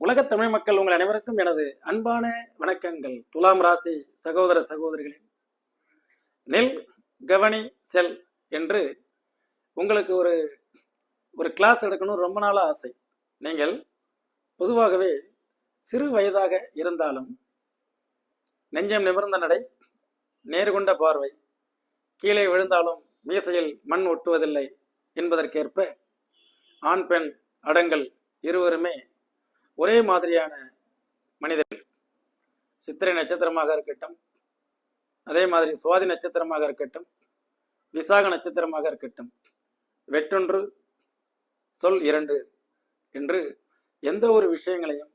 உலகத் தமிழ் மக்கள் உங்கள் அனைவருக்கும் எனது அன்பான வணக்கங்கள். துலாம் ராசி சகோதர சகோதரிகளே நெல் கவனி செல் என்று உங்களுக்கு ஒரு ஒரு கிளாஸ் எடுக்கணும் ரொம்ப நாளாக ஆசை. நீங்கள் பொதுவாகவே சிறு வயதாக இருந்தாலும் நெஞ்சம் நிமிர்ந்த நடை நேர்கொண்ட பார்வை கீழே விழுந்தாலும் மீசையில் மண் ஒட்டுவதில்லை என்பதற்கேற்ப ஆண் பெண் அடங்கல் இருவருமே ஒரே மாதிரியான மனிதர்கள். சித்திரை நட்சத்திரமாக இருக்கட்டும் அதே மாதிரி சுவாதி நட்சத்திரமாக இருக்கட்டும் விசாக நட்சத்திரமாக இருக்கட்டும் வெற்றொன்று சொல் இரண்டு என்று எந்த ஒரு விஷயங்களையும்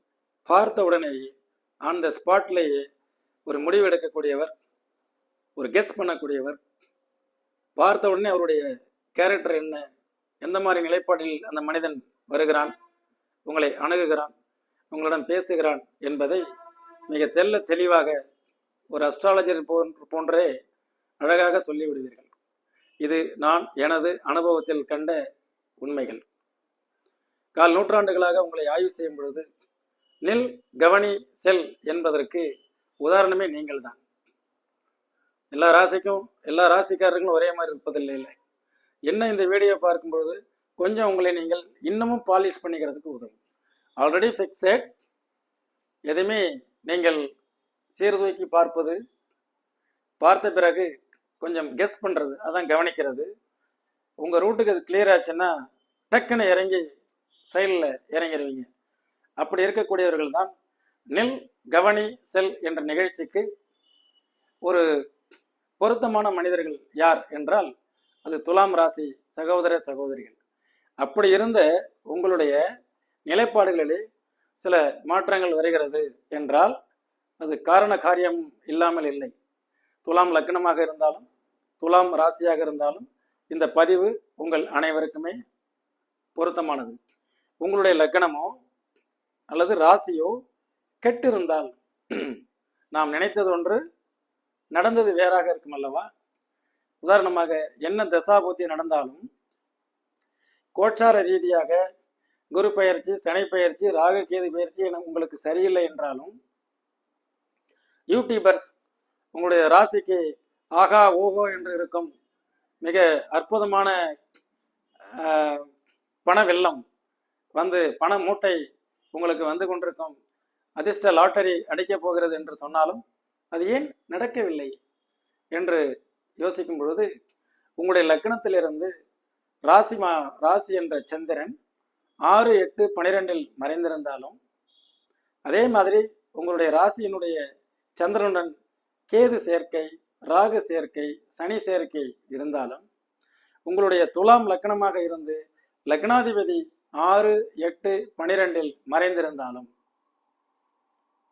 பார்த்த உடனேயே ஆன் த ஸ்பாட்லேயே ஒரு முடிவு எடுக்கக்கூடியவர் ஒரு கெஸ் பண்ணக்கூடியவர் பார்த்த உடனே அவருடைய கேரக்டர் என்ன எந்த மாதிரி நிலைப்பாட்டில் அந்த மனிதன் வருகிறான் உங்களை அணுகுகிறான் உங்களிடம் பேசுகிறான் என்பதை மிக தெல்ல தெளிவாக ஒரு அஸ்ட்ராலஜர் போன்ற போன்றே அழகாக சொல்லிவிடுவீர்கள். இது நான் எனது அனுபவத்தில் கண்ட உண்மைகள். கால் நூற்றாண்டுகளாக உங்களை ஆய்வு செய்யும் பொழுது நில் கவனி செல் என்பதற்கு உதாரணமே நீங்கள் தான் எல்லா ராசிக்கும் எல்லா ராசிக்காரர்களும் ஒரே மாதிரி இருப்பதில்லை இல்லை. என்ன இந்த வீடியோ பார்க்கும்பொழுது கொஞ்சம் உங்களை நீங்கள் இன்னமும் பாலிஷ் பண்ணிக்கிறதுக்கு உதவும். ஆல்ரெடி ஃபிக்ஸட் எதுவுமே நீங்கள் சீர்தூக்கி பார்ப்பது பார்த்த பிறகு கொஞ்சம் கெஸ் பண்ணுறது அதான் கவனிக்கிறது. உங்கள் ரூட்டுக்கு அது கிளியர் ஆச்சுன்னா டக்குன்னு இறங்கி சைடில் இறங்கிடுவீங்க அப்படி இருக்கக்கூடியவர்கள் தான் நெல் கவனி செல் என்ற நிகழ்ச்சிக்கு ஒரு பொருத்தமான மனிதர்கள் யார் என்றால் அது துலாம் ராசி சகோதர சகோதரிகள். அப்படி இருந்த உங்களுடைய நிலைப்பாடுகளிலே சில மாற்றங்கள் வருகிறது என்றால் அது காரண காரியம் இல்லாமல் இல்லை. துலாம் லக்னமாக இருந்தாலும் துலாம் ராசியாக இருந்தாலும் இந்த பதிவு உங்கள் அனைவருக்குமே பொருத்தமானது. உங்களுடைய லக்னமோ அல்லது ராசியோ கெட்டிருந்தால் நாம் நினைத்தது ஒன்று நடந்தது வேறாக இருக்கும் அல்லவா? உதாரணமாக என்ன தசாபூர்த்தி நடந்தாலும் கோச்சார ரீதியாக குரு பயிற்சி சனி பயிற்சி ராகுகேது பயிற்சி என உங்களுக்கு சரியில்லை என்றாலும் யூடியூபர்ஸ் உங்களுடைய ராசிக்கு ஆகா ஓஹோ என்று இருக்கும் மிக அற்புதமான பண வெள்ளம் வந்து பண மூட்டை உங்களுக்கு வந்து கொண்டிருக்கும். அதிர்ஷ்ட லாட்டரி அடிக்கப் போகிறது என்று சொன்னாலும் அது ஏன் நடக்கவில்லை என்று யோசிக்கும் பொழுது உங்களுடைய லக்னத்திலிருந்து ராசி மா ராசி என்ற சந்திரன் ஆறு எட்டு பனிரெண்டில் மறைந்திருந்தாலும் அதே மாதிரி உங்களுடைய ராசியினுடைய சந்திரனுடன் கேது சேர்க்கை ராகு சேர்க்கை சனி சேர்க்கை இருந்தாலும் உங்களுடைய துலாம் லக்னமாக இருந்து லக்னாதிபதி ஆறு எட்டு பனிரெண்டில் மறைந்திருந்தாலும்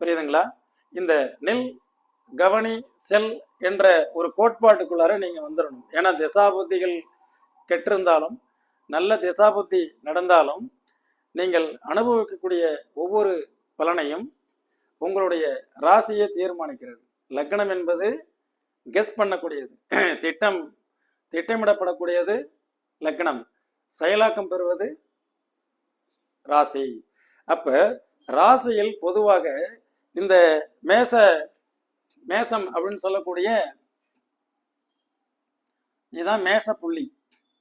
புரியுதுங்களா? இந்த நெல் கவனி செல் என்ற ஒரு கோட்பாட்டுக்குள்ளார நீங்க வந்துடணும் ஏன்னா திசாபுத்திகள் கெட்டிருந்தாலும் நல்ல திசாபுத்தி நடந்தாலும் நீங்கள் அனுபவிக்கக்கூடிய ஒவ்வொரு பலனையும் உங்களுடைய ராசியை தீர்மானிக்கிறது. லக்னம் என்பது கெஸ் பண்ணக்கூடியது. திட்டம் திட்டமிடப்படக்கூடியது லக்னம். செயலாக்கம் பெறுவது ராசி. அப்ப ராசியில் பொதுவாக இந்த மேச மேசம் அப்படின்னு சொல்லக்கூடிய இதுதான் மேஷ புள்ளி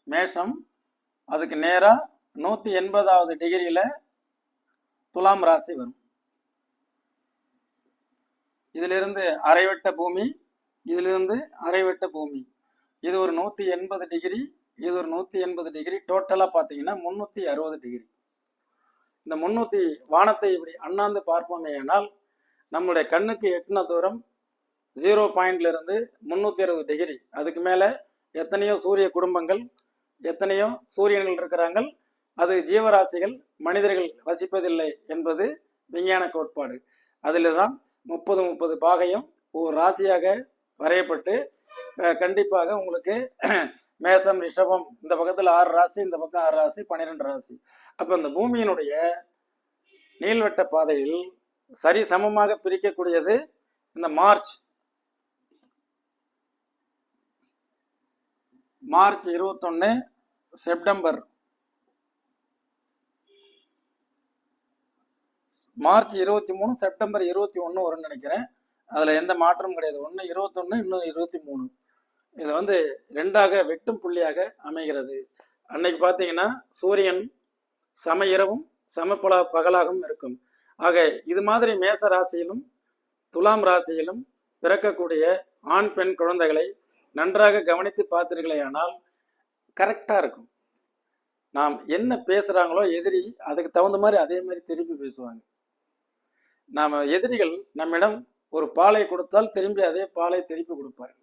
மேஷம் அதுக்கு நேராக நூத்தி எண்பதாவது டிகிரியில துலாம் ராசி வரும். இதிலிருந்து அரைவட்ட பூமி இதிலிருந்து அரைவட்ட பூமி. இது ஒரு நூத்தி எண்பது டிகிரி இது ஒரு நூத்தி எண்பது டிகிரி டோட்டலா பாத்தீங்கன்னா முன்னூத்தி அறுபது டிகிரி இந்த முன்னூத்தி வானத்தை இப்படி அண்ணாந்து பார்ப்போமே ஏனால் நம்முடைய கண்ணுக்கு எட்டின தூரம் ஜீரோ பாயிண்ட்ல இருந்து முன்னூத்தி அறுபது டிகிரி அதுக்கு மேல எத்தனையோ சூரிய குடும்பங்கள் எத்தனையோ சூரியன்கள் இருக்கிறாங்க அது ஜீவராசிகள் மனிதர்கள் வசிப்பதில்லை என்பது விஞ்ஞான கோட்பாடு. அதில் தான் முப்பது முப்பது பாகையும் ஒரு ராசியாக வரையப்பட்டு கண்டிப்பாக உங்களுக்கு மேசம் ரிஷபம் இந்த பக்கத்தில் ஆறு ராசி இந்த பக்கம் ஆறு ராசி பன்னிரெண்டு ராசி. அப்போ இந்த பூமியினுடைய நீள்வட்ட பாதையில் சரி சமமாக பிரிக்கக்கூடியது இந்த மார்ச். மார்ச் இருபத்தொன்னு செப்டம்பர் மார்ச் இருபத்தி மூணு செப்டம்பர் இருபத்தி ஒன்று வரும்னு நினைக்கிறேன். அதில் எந்த மாற்றமும் கிடையாது. ஒன்று இருபத்தொன்று இன்னும் இருபத்தி மூணு. இது வந்து ரெண்டாக வெட்டும் புள்ளியாக அமைகிறது. அன்னைக்கு பார்த்தீங்கன்னா சூரியன் சம இரவும் சம பல பகலாகவும் இருக்கும். ஆக இது மாதிரி மேச ராசியிலும் துலாம் ராசியிலும் பிறக்கக்கூடிய ஆண் பெண் குழந்தைகளை நன்றாக கவனித்து பார்த்தீர்களே ஆனால் கரெக்டாக இருக்கும். நாம் என்ன பேசுகிறாங்களோ எதிரி அதுக்கு தகுந்த மாதிரி அதே மாதிரி திருப்பி பேசுவாங்க. நாம் எதிரிகள் நம்மிடம் ஒரு பாலை கொடுத்தால் திரும்பி அதே பாலை திருப்பி கொடுப்பார்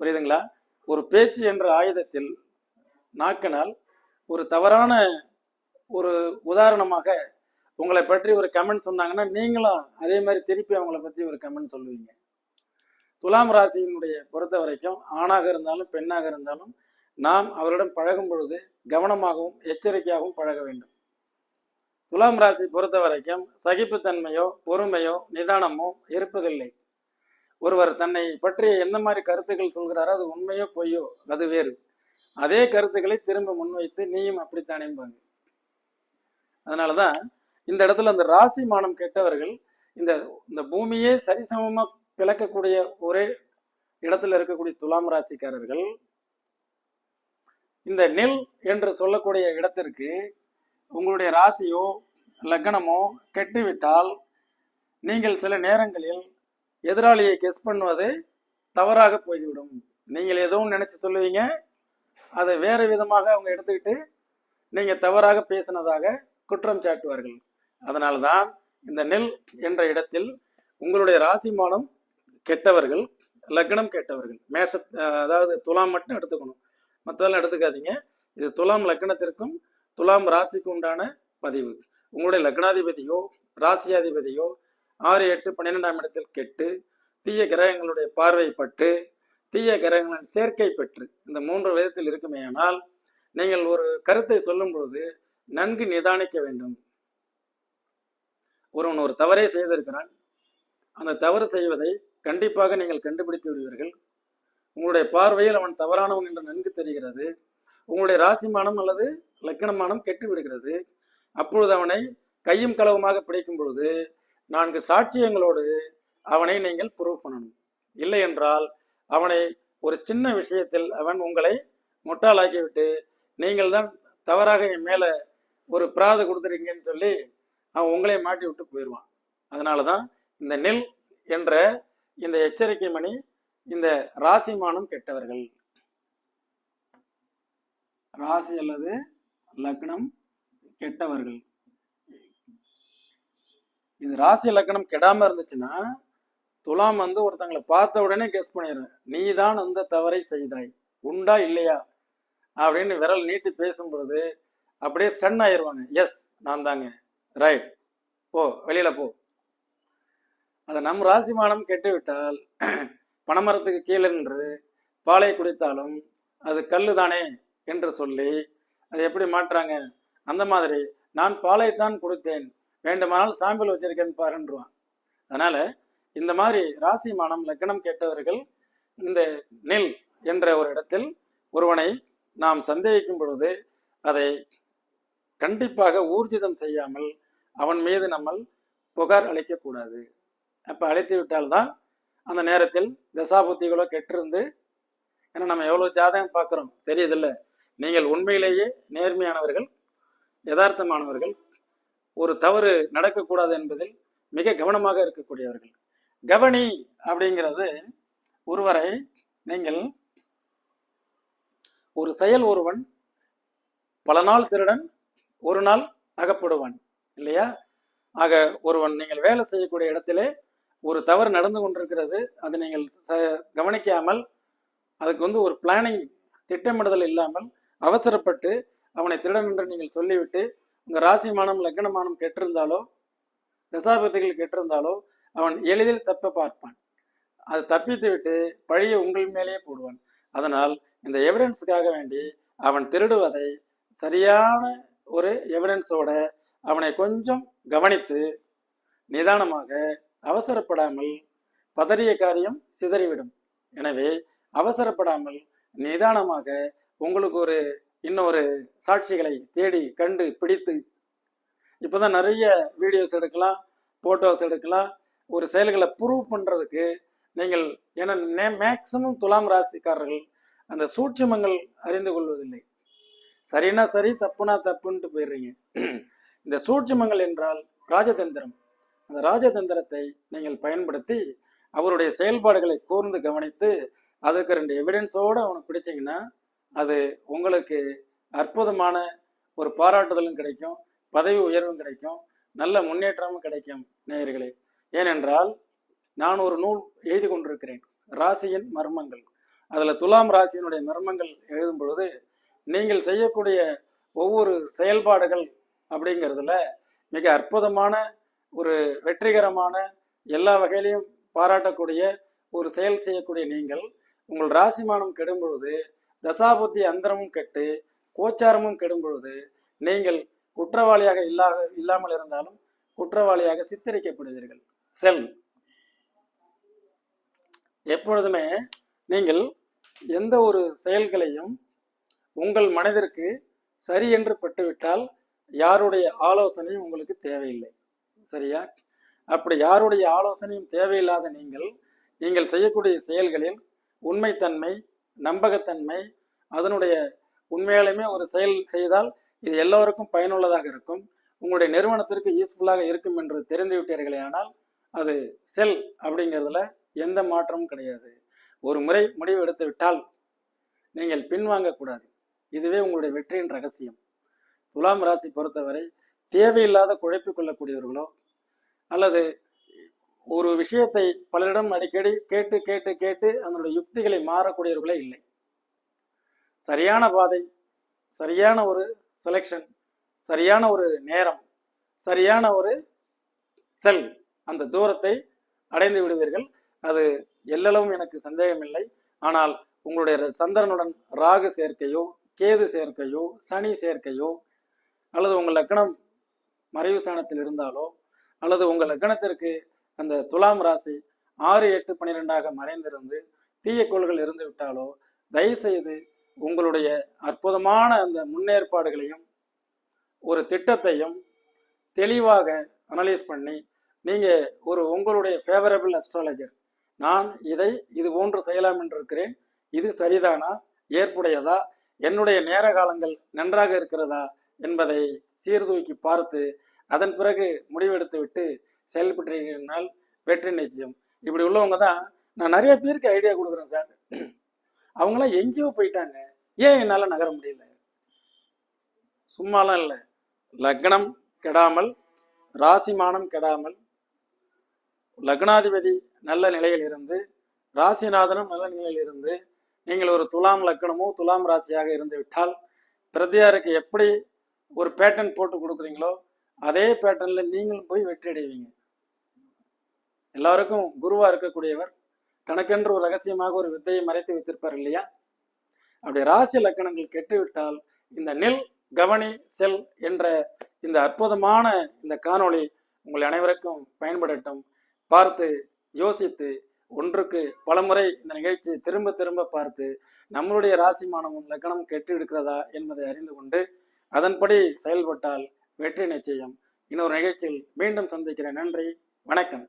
புரியுதுங்களா? ஒரு பேச்சு என்ற ஆயுதத்தில் நாக்கினால் ஒரு தவறான ஒரு உதாரணமாக உங்களை பற்றி ஒரு கமெண்ட் சொன்னாங்கன்னா நீங்களும் அதே மாதிரி திருப்பி அவங்கள பற்றி ஒரு கமெண்ட் சொல்லுவீங்க. துலாம் ராசியினுடைய பொறுத்த வரைக்கும் ஆணாக இருந்தாலும் பெண்ணாக இருந்தாலும் நாம் அவரிடம் பழகும் பொழுது கவனமாகவும் எச்சரிக்கையாகவும் பழக வேண்டும். துலாம் ராசி பொறுத்த வரைக்கும் சகிப்புத்தன்மையோ பொறுமையோ நிதானமோ இருப்பதில்லை. ஒருவர் தன்னை பற்றிய எந்த மாதிரி கருத்துக்கள் சொல்கிறாரோ அது உண்மையோ பொய்யோ அது வேறு. அதே கருத்துக்களை திரும்ப முன்வைத்து நீயும் அப்படித்தானேம்பாங்க அதனாலதான் இந்த இடத்துல அந்த ராசி மானம் கெட்டவர்கள் இந்த இந்த பூமியே சரிசமமாக பிளக்கக்கூடிய ஒரே இடத்துல இருக்கக்கூடிய துலாம் ராசிக்காரர்கள் இந்த நெல் என்று சொல்லக்கூடிய இடத்திற்கு உங்களுடைய ராசியோ லக்னமோ கெட்டுவிட்டால் நீங்கள் சில நேரங்களில் எதிராளியை கெஸ் பண்ணுவது தவறாக போய்விடும். நீங்கள் எதுவும் நினைச்சு சொல்லுவீங்க அதை வேறு விதமாக அவங்க எடுத்துக்கிட்டு நீங்கள் தவறாக பேசினதாக குற்றம் சாட்டுவார்கள். அதனால்தான் இந்த நெல் என்ற இடத்தில் உங்களுடைய ராசி மானம் கெட்டவர்கள் லக்னம் கெட்டவர்கள் மேஷ அதாவது துலாம் மட்டும் எடுத்துக்கணும். மற்றதெல்லாம் எடுத்துக்காதீங்க. இது துலாம் லக்னத்திற்கும் துலாம் ராசிக்கு உண்டான பதிவு. உங்களுடைய லக்னாதிபதியோ ராசியாதிபதியோ ஆறு எட்டு பன்னிரெண்டாம் இடத்தில் கெட்டு தீய கிரகங்களுடைய பார்வைப்பட்டு தீய கிரகங்களின் சேர்க்கை பெற்று இந்த மூன்று விதத்தில் இருக்குமேயானால் நீங்கள் ஒரு கருத்தை சொல்லும் பொழுது நன்கு நிதானிக்க வேண்டும். ஒருவன் ஒரு தவறே செய்திருக்கிறான். அந்த தவறு செய்வதை கண்டிப்பாக நீங்கள் கண்டுபிடித்து விடுவீர்கள். உங்களுடைய பார்வையில் அவன் தவறானவன் என்று நன்கு தெரிகிறது. உங்களுடைய ராசிமானம் அல்லது லக்கணமானம் கெட்டு விடுகிறது. அப்பொழுது அவனை கையும் களவுமாக பிடிக்கும் பொழுது நான்கு சாட்சியங்களோடு அவனை நீங்கள் ப்ரூவ் பண்ணணும். இல்லை என்றால் அவனை ஒரு சின்ன விஷயத்தில் அவன் உங்களை முட்டாளாக்கிவிட்டு நீங்கள் தான் தவறாக என் மேலே ஒரு பிராத கொடுத்துருக்கீங்கன்னு சொல்லி அவன் உங்களே மாட்டி விட்டு போயிடுவான். அதனால தான் இந்த நெல் என்ற இந்த எச்சரிக்கை மணி இந்த ராசிமானம் கெட்டவர்கள். ராசி அல்லது லக்னம் கெட்டவர்கள். இது ராசி லக்னம் கெடாம இருந்துச்சுன்னா துலாம் வந்து ஒருத்தங்களை பார்த்த உடனே கெஸ் பண்ணிடுறேன். நீ தான் அந்த தவறை செய்தாய். உண்டா இல்லையா? அப்படின்னு விரல் நீட்டி பேசும்பொழுது அப்படியே ஸ்டன் ஆயிடுவாங்க எஸ் நான் தாங்க. ரைட் போ வெளியில போ. அதை நம் ராசிமானம் கெட்டு விட்டால் பனைமரத்துக்கு கீழே நின்று பாலை குடித்தாலும் அது கல்லு தானே என்று சொல்லி அதை எப்படி மாற்றாங்க அந்த மாதிரி நான் பாலைத்தான் கொடுத்தேன் வேண்டுமானால் சாம்பிள் வச்சிருக்கேன் பாருன்றான் அதனால இந்த மாதிரி ராசி மானம் லக்னம் கேட்டவர்கள் இந்த நெல் என்ற ஒரு இடத்தில் ஒருவனை நாம் சந்தேகிக்கும் பொழுது அதை கண்டிப்பாக ஊர்ஜிதம் செய்யாமல் அவன் மீது நம்ம புகார் அளிக்கக்கூடாது. அப்போ அழைத்து விட்டால்தான் அந்த நேரத்தில் தசாபுத்திகளோ கெட்டிருந்து ஏன்னா நம்ம எவ்வளோ ஜாதகம் பார்க்குறோம் தெரியுதில்ல. நீங்கள் உண்மையிலேயே நேர்மையானவர்கள் யதார்த்தமானவர்கள் ஒரு தவறு நடக்கக்கூடாது என்பதில் மிக கவனமாக இருக்கக்கூடியவர்கள். கவனி அப்படிங்கிறது ஒருவரை நீங்கள் ஒரு செயல் ஒருவன் பல நாள் திருடன் ஒரு நாள் அகப்படுவான் இல்லையா? ஆக ஒருவன் நீங்கள் வேலை செய்யக்கூடிய இடத்திலே ஒரு தவறு நடந்து கொண்டிருக்கிறது அதை நீங்கள் ச- கவனிக்காமல் அதுக்கு வந்து ஒரு பிளானிங் திட்டமிடுதல் இல்லாமல் அவசரப்பட்டு அவனை திருடன் என்று நீங்கள் சொல்லிவிட்டு உங்கள் ராசிமானம் லக்னமானம் கெட்டிருந்தாலோ தசாபதிகள் கெட்டிருந்தாலோ அவன் எளிதில் தப்ப பார்ப்பான். அது தப்பித்து விட்டு பழியை உங்கள் மேலேயே போடுவான். அதனால் இந்த எவிடன்ஸுக்காக வேண்டி அவன் திருடுவதை சரியான ஒரு எவிடன்ஸோட அவனை கொஞ்சம் கவனித்து நிதானமாக அவசரப்படாமல் பதறிய காரியம் சிதறிவிடும். எனவே அவசரப்படாமல் நிதானமாக உங்களுக்கு ஒரு இன்னொரு சாட்சிகளை தேடி கண்டு பிடித்து இப்போதான் நிறைய வீடியோஸ் எடுக்கலாம் ஃபோட்டோஸ் எடுக்கலாம் ஒரு செயல்களை ப்ரூவ் பண்ணுறதுக்கு நீங்கள் ஏன்னா மேக்சிமம் துலாம் ராசிக்காரர்கள் அந்த சூட்சுமங்கள் அறிந்து கொள்வதில்லை. சரினா சரி தப்புனா தப்புன்ட்டு போயிடுறீங்க. இந்த சூட்சுமங்கள் என்றால் ராஜதந்திரம். அந்த ராஜதந்திரத்தை நீங்கள் பயன்படுத்தி அவருடைய செயல்பாடுகளை கூர்ந்து கவனித்து அதுக்கு ரெண்டு எவிடன்ஸோடு அவனுக்கு பிடிச்சிங்கன்னா அது உங்களுக்கு அற்புதமான ஒரு பாராட்டுதலும் கிடைக்கும் பதவி உயர்வும் கிடைக்கும் நல்ல முன்னேற்றமும் கிடைக்கும் நேயர்களே. ஏனென்றால் நான் ஒரு நூல் எழுதி கொண்டிருக்கிறேன் ராசியின் மர்மங்கள். அதில் துலாம் ராசியினுடைய மர்மங்கள் எழுதும் பொழுது நீங்கள் செய்யக்கூடிய ஒவ்வொரு செயல்பாடுகள் அப்படிங்கிறதுல மிக அற்புதமான ஒரு வெற்றிகரமான எல்லா வகையிலையும் பாராட்டக்கூடிய ஒரு செயல் செய்யக்கூடிய நீங்கள் உங்கள் ராசிமானம் கெடும் பொழுது தசாபுத்தி அந்தரமும் கெட்டு கோச்சாரமும் கெடும் பொழுது நீங்கள் குற்றவாளியாக இல்லா இல்லாமல் இருந்தாலும் குற்றவாளியாக சித்தரிக்கப்படுவீர்கள். செல். எப்பொழுதுமே நீங்கள் எந்த ஒரு செயல்களையும் உங்கள் மனதிற்கு சரி என்று பட்டுவிட்டால் யாருடைய ஆலோசனையும் உங்களுக்கு தேவையில்லை. சரியா? அப்படி யாருடைய ஆலோசனையும் தேவையில்லாத நீங்கள் நீங்கள் செய்யக்கூடிய செயல்களில் உண்மைத்தன்மை நம்பகத்தன்மை அதனுடைய உண்மையாலுமே ஒரு செயல் செய்தால் இது எல்லோருக்கும் பயனுள்ளதாக இருக்கும். உங்களுடைய நிறுவனத்திற்கு யூஸ்ஃபுல்லாக இருக்கும் என்று தெரிந்து விட்டீர்களே ஆனால் அது செல் அப்படிங்கிறதுல எந்த மாற்றமும் கிடையாது. ஒரு முறை முடிவு எடுத்து விட்டால் நீங்கள் பின்வாங்கக்கூடாது இதுவே உங்களுடைய வெற்றியின் ரகசியம். துலாம் ராசி பொறுத்தவரை தேவையில்லாத குழப்பிக் கொள்ளக்கூடியவர்களோ அல்லது ஒரு விஷயத்தை பலரிடம் அடிக்கடி கேட்டு கேட்டு கேட்டு அதனுடைய யுக்திகளை மாறக்கூடியவர்களே இல்லை. சரியான பாதை சரியான ஒரு செலெக்ஷன் சரியான ஒரு நேரம் சரியான ஒரு செல் அந்த தூரத்தை அடைந்து விடுவீர்கள். அது எல்லளவும் எனக்கு சந்தேகமில்லை. ஆனால் உங்களுடைய சந்திரனுடன் ராகு சேர்க்கையோ கேது சேர்க்கையோ சனி சேர்க்கையோ அல்லது உங்கள் லக்னம் மறைவு ஸ்தானத்தில் இருந்தாலோ அல்லது உங்கள் லக்னத்திற்கு அந்த துலாம் ராசி ஆறு எட்டு பன்னிரெண்டாக மறைந்திருந்து தீய கோள்கள் இருந்து விட்டாலோ தயவுசெய்து உங்களுடைய அற்புதமான அந்த முன்னேற்பாடுகளையும் ஒரு திட்டத்தையும் தெளிவாக அனலைஸ் பண்ணி நீங்கள் ஒரு உங்களுடைய ஃபேவரபிள் அஸ்ட்ராலஜர் நான் இதை இது போன்று செய்யலாம் என்று இருக்கிறேன் இது சரிதானா? ஏற்புடையதா? என்னுடைய நேர காலங்கள் நன்றாக இருக்கிறதா? என்பதை சீர்தூக்கி பார்த்து அதன் பிறகு முடிவெடுத்து விட்டு செயல்பட்டீர்கள் வெற்றி நிச்சயம். இப்படி உள்ளவங்க தான் நான் நிறைய பேருக்கு ஐடியா கொடுக்குறேன் சார் அவங்களாம் எங்கேயோ போயிட்டாங்க. ஏன் என்னால் நகர முடியல? சும்மாலாம் இல்லை. லக்னம் கெடாமல் ராசிமானம் கெடாமல் லக்னாதிபதி நல்ல நிலையில் இருந்து ராசிநாதனும் நல்ல நிலையில் இருந்து நீங்கள் ஒரு துலாம் லக்கணமோ துலாம் ராசியாக இருந்து விட்டால் பிரதியாருக்கு எப்படி ஒரு பேட்டர்ன் போட்டு கொடுக்குறீங்களோ அதே பேட்டர்னில் நீங்களும் போய் வெற்றி அடைவீங்க. எல்லாருக்கும் குருவாக இருக்கக்கூடியவர் தனக்கென்று ஒரு ரகசியமாக ஒரு வித்தையை மறைத்து வைத்திருப்பார் இல்லையா? அப்படி ராசி லக்கணங்கள் கெட்டுவிட்டால் இந்த நெல் கவனி செல் என்ற இந்த அற்புதமான இந்த காணொளி உங்கள் அனைவருக்கும் பயன்படட்டும். பார்த்து யோசித்து ஒன்றுக்கு பலமுறை இந்த நிகழ்ச்சியை திரும்ப திரும்ப பார்த்து நம்மளுடைய ராசிமானமும் லக்கணம் கெட்டு எடுக்கிறதா என்பதை அறிந்து கொண்டு அதன்படி செயல்பட்டால் வெற்றி நிச்சயம். இன்னொரு நிகழ்ச்சியில் மீண்டும் சந்திக்கிறேன். நன்றி. வணக்கம்.